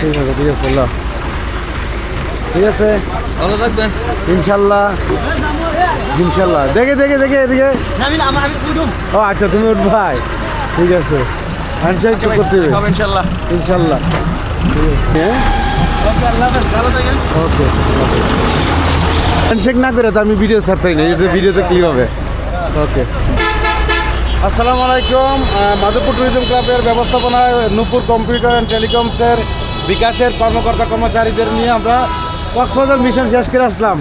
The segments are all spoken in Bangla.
ঠিক আছে ঠিক আছে। ঠিক আছে ভালো থাকবেন ইনশাল্লাহ। ইনশাল্লাহ। দেখে দেখে দেখে এদিকে। ও আচ্ছা তুমি উঠবাই ঠিক আছে। হ্যান্ডশেক তো করতে হবে। ইনশাল্লাহ। ইনশাল্লাহ। হ্যাঁ ভালো থাকেন। ওকে হ্যান্ডশেক না করে তো আমি ভিডিও ছাড়তেই না এটা ভিডিওতে ক্লিক হবে। ওকে। আসসালামু আলাইকুম মাধবপুর ট্যুরিজম ক্লাবের ব্যবস্থাপনায় নূপুর কম্পিউটার অ্যান্ড টেলিকমসের বিকাশের কর্মকর্তা কর্মচারীদের নিয়ে আমরা কক্সবাজার মিশন শেষ করে আসলাম।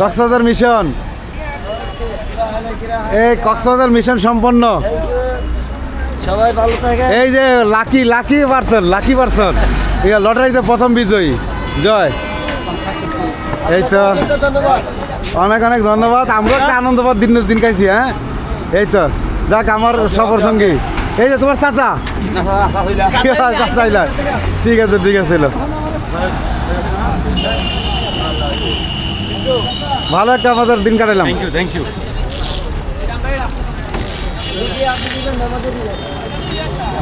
কক্সবাজার মিশন এই কক্সবাজার মিশন সম্পন্ন। সবাই ভালো থাকে। এই যে lucky lucky person lucky person. লটারিতে প্রথম বিজয়ী। জয়। এই তো। অনেক অনেক ধন্যবাদ। আমরা একটা আনন্দবাদ দিন দিন খাইছি হ্যাঁ? এই তো। যাক আমার সফর সঙ্গী। এই যে তোমার চাচা। চাচা ঠিক আছে ঠিক আছে ভালো একটা আমাদের দিন কাটালাম। থ্যাংক ইউ থ্যাংক ইউ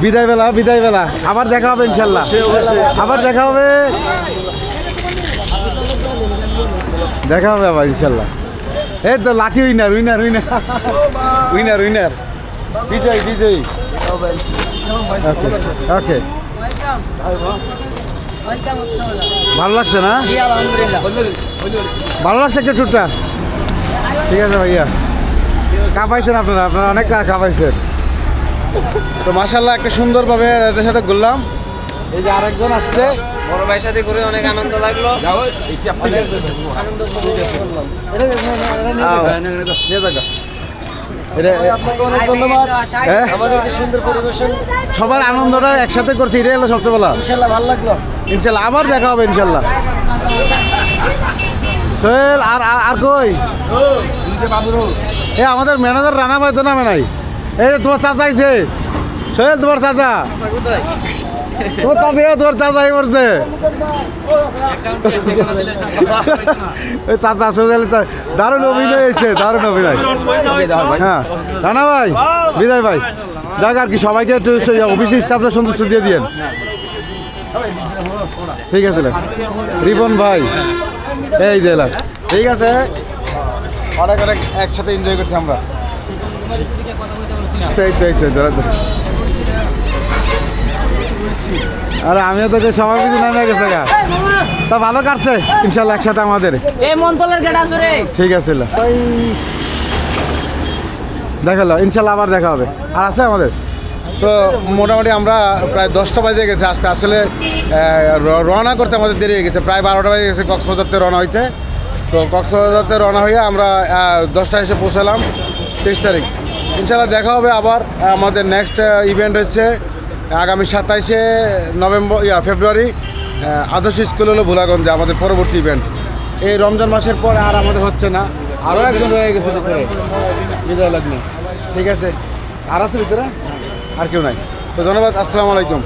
বিদায় বেলা বিদায় বেলা। আবার দেখা হবে ইনশাল্লাহ। আবার দেখা হবে। দেখা হবে আবার ইনশাল্লাহ। এই তো lucky winner winner winner winner winner বিজয় বিজয়ী ওকে ওকে ভালো লাগছে না? ভালো লাগছে একটা ট্যুরটা ঠিক আছে ভাইয়া। কাঁপাইছেন আপনারা আপনারা অনেক কাঁপাইছেন। তো মাসাল্লাহ একটা সুন্দরভাবে এদের সাথে ঘুরলাম। এই যে আরেকজন আসছে। বড় ভাইয়ের সাথে ঘুরে অনেক আনন্দ লাগল। অনেক ধন্যবাদ। হ্যাঁ? আমাদেরকে সুন্দর পরিবেশন। সবার আনন্দটা একসাথে করছি এটাই হলো সবচেয়ে বলা। ইনশাল্লাহ ভালো লাগল। ইনশাল্লাহ আবার দেখা হবে ইনশাল্লাহ। সোহেল আর আর- কই? এ আমাদের ম্যানেজার রানা ভাই তো নামে নাই। এই তোমার চাচা আইছে। সোহেল তোমার চাচা। তোমার সোহেল দারুণ অভিনয় হয়েছে, দারুণ অভিনয়। হ্যাঁ। রানা ভাই, বিদায় ভাই। যাক আর কি, সবাইকে একটু অফিস স্টাফরা সন্তুষ্ট দিয়ে দিয়েন। ঠিক আছে রিপন ভাই, এই যে ঠিক আছে। অনেক অনেক একসাথে এনজয় করছি আমরা। আরে আমিও তোকে সবাই কিছু নামে গেছে গা। তা ভালো কাটছে ইনশাল্লাহ একসাথে আমাদের। এই মন্তলের গেট আছে ঠিক আছে দেখাল ইনশাল্লাহ আবার দেখা হবে। আর আছে আমাদের? তো মোটামুটি আমরা প্রায় দশটা বাজে গেছে আসতে। আসলে রওনা করতে আমাদের দেরি হয়ে গেছে। প্রায় বারোটা বাজে গেছে কক্সবাজারতে রওনা হইতে। তো কক্সবাজারতে রওনা হয়ে আমরা আহ, দশটায় এসে পৌঁছালাম তেইশ তারিখ। ইনশাল্লাহ দেখা হবে আবার। আমাদের নেক্সট ইভেন্ট হচ্ছে আগামী সাতাইশে নভেম্বর, ইয়া, ফেব্রুয়ারি আদর্শ স্কুল হলো ভোলাগঞ্জে, আমাদের পরবর্তী ইভেন্ট এই রমজান মাসের পর আর আমাদের হচ্ছে না। আরও একজন রয়ে গেছে ভিতরে বিদায় লগ্নে ঠিক আছে। আর আছে ভিতরে? আর কেউ নাই। তো ধন্যবাদ, আসসালামু আলাইকুম।